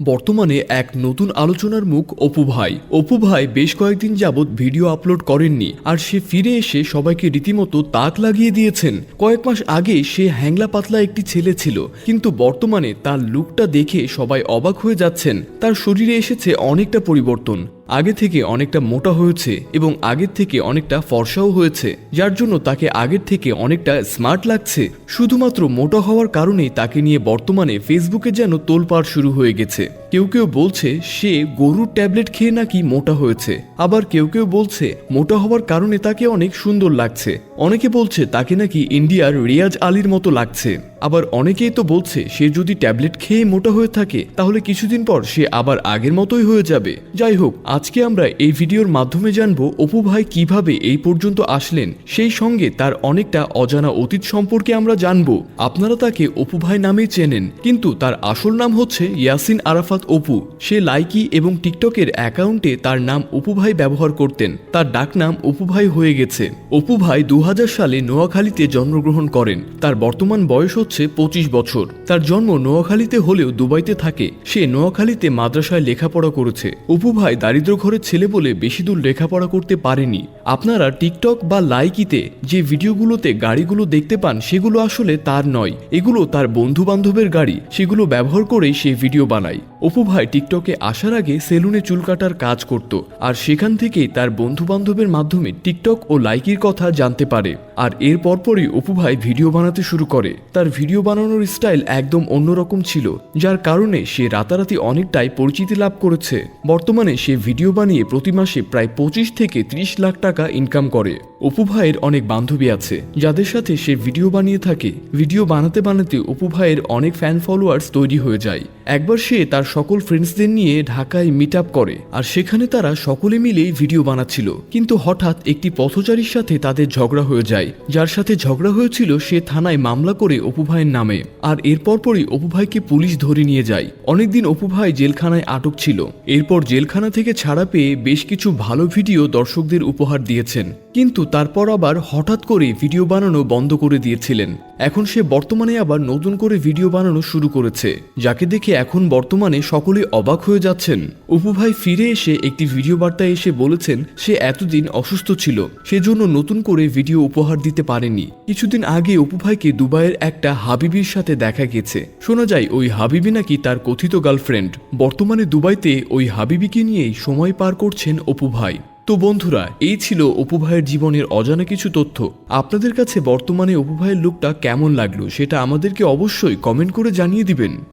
বর্তমানে এক নতুন আলোচনার মুখ অপু ভাই। অপু ভাই বেশ কয়েকদিন যাবৎ ভিডিও আপলোড করেননি আর সে ফিরে এসে সবাইকে রীতিমতো তাক লাগিয়ে দিয়েছেন। কয়েক মাস আগে সে হ্যাংলা পাতলা একটি ছেলে ছিল, কিন্তু বর্তমানে তার লুকটা দেখে সবাই অবাক হয়ে যাচ্ছেন। তার শরীরে এসেছে অনেকটা পরিবর্তন। আগে থেকে অনেকটা মোটা হয়েছে এবং আগের থেকে অনেকটা ফর্সাও হয়েছে, যার জন্য তাকে আগের থেকে অনেকটা স্মার্ট লাগছে। শুধুমাত্র মোটা হওয়ার কারণেই তাকে নিয়ে বর্তমানে ফেসবুকে যেন তোলপাড় শুরু হয়ে গেছে। কেউ কেউ বলছে, সে গরুর ট্যাবলেট খেয়ে নাকি মোটা হয়েছে। আবার কেউ কেউ বলছে, মোটা হওয়ার কারণে তাকে অনেক সুন্দর লাগছে। অনেকে বলছে তাকে নাকি ইন্ডিয়ার রিয়াজ আলীর মতো লাগছে। আবার অনেকেই তো বলছে সে যদি ট্যাবলেট খেয়ে মোটা হয়ে থাকে, তাহলে কিছুদিন পর সে আবার আগের মতোই হয়ে যাবে। যাই হোক, আজকে আমরা এই ভিডিওর মাধ্যমে জানব অপু ভাই কীভাবে এই পর্যন্ত আসলেন, সেই সঙ্গে তার অনেকটা অজানা অতীত সম্পর্কে আমরা জানব। আপনারা তাকে অপু ভাই নামেই চেনেন, কিন্তু তার আসল নাম হচ্ছে ইয়াসিন আরাফাত অপু। সে লাইকি এবং টিকটকের অ্যাকাউন্টে তার নাম অপু ভাই ব্যবহার করতেন। তার ডাকনাম অপু ভাই হয়ে গেছে। অপু ভাই দু সালে নোয়াখালীতে জন্মগ্রহণ করেন। তার বর্তমান বয়স হচ্ছে পঁচিশ বছর। তার জন্ম নোয়াখালীতে হলেও দুবাইতে থাকে। সে নোয়াখালীতে মাদ্রাসায় লেখাপড়া করেছে। অপু ভাই দারিদ্র ঘরের ছেলে বলে বেশি দূর লেখাপড়া করতে পারেনি। আপনারা টিকটক বা লাইকিতে যে ভিডিওগুলোতে গাড়িগুলো দেখতে পান, সেগুলো আসলে তার নয়। এগুলো তার বন্ধু বান্ধবের গাড়ি। সেগুলো ব্যবহার করেই সে ভিডিও বানায়। অপু ভাই টিকটকে আসার আগে সেলুনে চুল কাটার কাজ করত। আর সেখান থেকেই তার বন্ধু বান্ধবের মাধ্যমে টিকটক ও লাইকির কথা জানতে পারে আর এর পরপরই অপু ভাই ভিডিও বানাতে শুরু করে। তার ভিডিও বানানোর স্টাইল একদম অন্যরকম ছিল, যার কারণে সে রাতারাতি অনেকটাই পরিচিতি লাভ করেছে। বর্তমানে সে ভিডিও বানিয়ে প্রতি মাসে প্রায় পঁচিশ থেকে ত্রিশ লাখ টাকা ইনকাম করে। অপু ভাইয়ের অনেক বান্ধবী আছে, যাদের সাথে সে ভিডিও বানিয়ে থাকে। ভিডিও বানাতে বানাতে অপু ভাইয়ের অনেক ফ্যান ফলোয়ার্স তৈরি হয়ে যায়। একবার সে তার সকল ফ্রেন্ডসদের নিয়ে ঢাকায় মিট আপ করে, আর সেখানে তারা সকলে মিলেই ভিডিও বানাচ্ছিল। কিন্তু হঠাৎ একটি পথচারীর সাথে তাদের ঝগড়া হয়ে যায়। যার সাথে ঝগড়া হয়েছিল, সে থানায় মামলা করে অপু ভাইয়ের নামে। আর এরপর পরই অপু ভাইকে পুলিশ ধরে নিয়ে যায়। অনেকদিন অপু ভাই জেলখানায় আটক ছিল। এরপর জেলখানা থেকে ছাড়া পেয়ে বেশ কিছু ভালো ভিডিও দর্শকদের উপহার দিয়েছেন। কিন্তু তারপর আবার হঠাৎ করে ভিডিও বানানো বন্ধ করে দিয়েছিলেন। এখন সে বর্তমানে আবার নতুন করে ভিডিও বানানো শুরু করেছে। যাকে দেখে এখন বর্তমানে সকলে অবাক হয়ে যাচ্ছেন। অপু ভাই ফিরে এসে একটি ভিডিও বার্তায় এসে বলেছেন, সে এতদিন অসুস্থ ছিল। সেজন্য নতুন করে ভিডিও উপহার দিতে পারেনি কিছুদিন আগে অপু ভাইকে দুবাইয়ের একটা হাবিবির সাথে দেখা গেছে। শোনা যায়, ওই হাবিবি নাকি তার কথিত গার্লফ্রেন্ড। বর্তমানে দুবাইতে ওই হাবিবিকে নিয়েই সময় পার করছেন অপু ভাই। তো বন্ধুরা, এই ছিল অপু ভাইয়ের জীবনের অজানা কিছু তথ্য। আপনাদের কাছে বর্তমানে অপু ভাইয়ের লুকটা কেমন লাগল, সেটা আমাদেরকে অবশ্যই কমেন্ট করে জানিয়ে দিবেন।